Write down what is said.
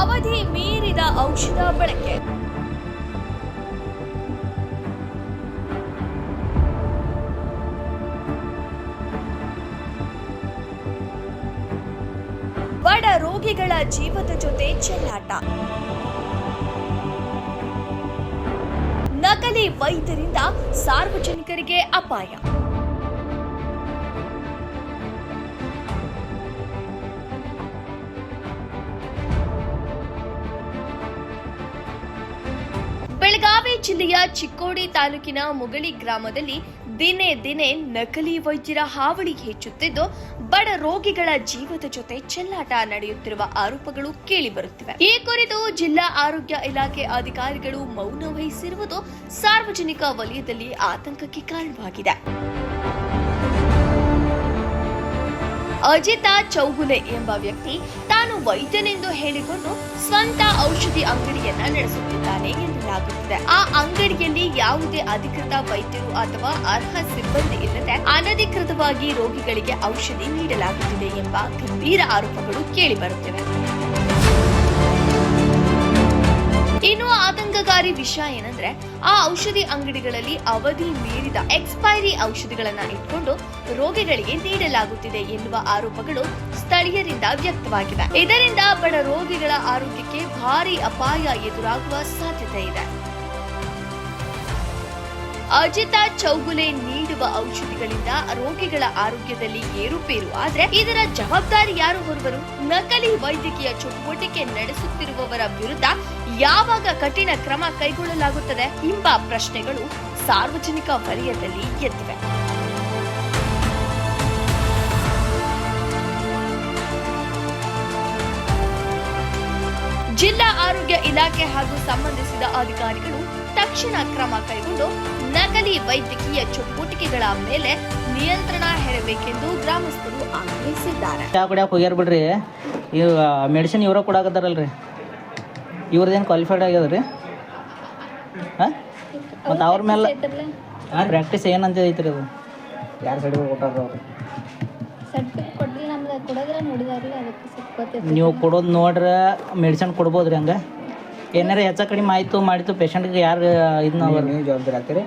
ಅವಧಿ ಮೀರಿದ ಔಷಧ ಬಳಕೆ. ಬಡ ರೋಗಿಗಳ ಜೀವದ ಜೊತೆ ಚೆಲ್ಲಾಟ. ನಕಲಿ ವೈದ್ಯರಿಂದ ಸಾರ್ವಜನಿಕರಿಗೆ ಅಪಾಯ. ಜಿಲ್ಲೆಯ ಚಿಕ್ಕೋಡಿ ತಾಲೂಕಿನ ಮುಗಳಿ ಗ್ರಾಮದಲ್ಲಿ ದಿನೇ ದಿನೇ ನಕಲಿ ವೈದ್ಯರ ಹಾವಳಿ ಹೆಚ್ಚುತ್ತಿದ್ದು, ಬಡ ರೋಗಿಗಳ ಜೀವದ ಜೊತೆ ಚೆಲ್ಲಾಟ ನಡೆಯುತ್ತಿರುವ ಆರೋಪಗಳು ಕೇಳಿಬರುತ್ತಿವೆ. ಈ ಕುರಿತು ಜಿಲ್ಲಾ ಆರೋಗ್ಯ ಇಲಾಖೆ ಅಧಿಕಾರಿಗಳು ಮೌನ ವಹಿಸಿರುವುದು ಸಾರ್ವಜನಿಕ ವಲಯದಲ್ಲಿ ಆತಂಕಕ್ಕೆ ಕಾರಣವಾಗಿದೆ. ಅಜಿತಾ ಚೌಗುಲೆ ಎಂಬ ವ್ಯಕ್ತಿ ತಾನು ವೈದ್ಯನೆಂದು ಹೇಳಿಕೊಂಡು ಸ್ವಂತ ಔಷಧಿ ಅಂಗಡಿಯನ್ನ ನಡೆಸುತ್ತಿದ್ದಾನೆ ಎನ್ನಲಾಗುತ್ತಿದೆ ಆ ಅಂಗಡಿಯಲ್ಲಿ ಯಾವುದೇ ಅಧಿಕೃತ ವೈದ್ಯರು ಅಥವಾ ಅರ್ಹ ಸಿಬ್ಬಂದಿ ಇಲ್ಲದೆ ಅನಧಿಕೃತವಾಗಿ ರೋಗಿಗಳಿಗೆ ಔಷಧಿ ನೀಡಲಾಗುತ್ತಿದೆ ಎಂಬ ಗಂಭೀರ ಆರೋಪಗಳು ಕೇಳಿಬರುತ್ತಿವೆ ಆತಂಕಕಾರಿ ವಿಷಯ ಏನಂದ್ರೆ, ಆ ಔಷಧಿ ಅಂಗಡಿಗಳಲ್ಲಿ ಅವಧಿ ಮೀರಿದ ಎಕ್ಸ್ಪೈರಿ ಔಷಧಿಗಳನ್ನ ಇಟ್ಕೊಂಡು ರೋಗಿಗಳಿಗೆ ನೀಡಲಾಗುತ್ತಿದೆ ಎನ್ನುವ ಆರೋಪಗಳು ಸ್ಥಳೀಯರಿಂದ ವ್ಯಕ್ತವಾಗಿವೆ. ಇದರಿಂದ ಬಡ ರೋಗಿಗಳ ಆರೋಗ್ಯಕ್ಕೆ ಭಾರಿ ಅಪಾಯ ಎದುರಾಗುವ ಸಾಧ್ಯತೆ ಇದೆ. ಅಜಿತಾ ಚೌಗುಲೆ ನೀಡುವ ಔಷಧಿಗಳಿಂದ ರೋಗಿಗಳ ಆರೋಗ್ಯದಲ್ಲಿ ಏರುಪೇರು. ಆದ್ರೆ ಇದರ ಜವಾಬ್ದಾರಿ ಯಾರು ಹೊರುವರು? ನಕಲಿ ವೈದ್ಯಕೀಯ ಚಟುವಟಿಕೆ ನಡೆಸುತ್ತಿರುವವರ ವಿರುದ್ಧ ಯಾವಾಗ ಕಠಿಣ ಕ್ರಮ ಕೈಗೊಳ್ಳಲಾಗುತ್ತದೆ ಎಂಬ ಪ್ರಶ್ನೆಗಳು ಸಾರ್ವಜನಿಕ ವಲಯದಲ್ಲಿ ಎದ್ದಿವೆ. ಜಿಲ್ಲಾ ಆರೋಗ್ಯ ಇಲಾಖೆ ಹಾಗೂ ಸಂಬಂಧಿಸಿದ ಅಧಿಕಾರಿಗಳು ತಕ್ಷಣ ಕ್ರಮ ಕೈಗೊಂಡು ನಕಲಿ ವೈದ್ಯಕೀಯ ಚಟುವಟಿಕೆಗಳ ಮೇಲೆ ನಿಯಂತ್ರಣ ಹೇರಬೇಕೆಂದು ಗ್ರಾಮಸ್ಥರು ಆಗ್ರಹಿಸಿದ್ದಾರೆ. ಹೋಗ್ಯಾರ ಬಿಡ್ರಿ? ಇವ್ ಮೆಡಿಸಿನ್ ಇವರ ಕೊಡಾಕತ್ತಾರಲ್ರಿ? ಇವ್ರದ್ದೇನು ಕ್ವಾಲಿಫೈಡ್ ಆಗ್ಯದ ರೀ ಹಾಂ? ಮತ್ತು ಅವ್ರ ಮೇಲೆ ಪ್ರಾಕ್ಟೀಸ್ ಏನಂತ ಐತ್ರಿ ಅದು? ಯಾರು ಸರ್ಟಿಫಿಕೇಟ್ ಕೊಟ್ಟಾರ ಅವ್ರು? ನೀವು ಕೊಡೋದು ನೋಡ್ರೆ ಮೆಡಿಸಿನ್ ಕೊಡ್ಬೋದ್ರಿ ಹಂಗೆ? ಏನಾರ ಹೆಚ್ಚ ಕಡಿಮೆ ಆಯಿತು ಮಾಡಿತು ಪೇಷಂಟ್ಗೆ ಯಾರು ಇದನ್ನ ನೀವು ಜವಾಬ್ದಾರಿ ಆಗ್ತೀರಿ.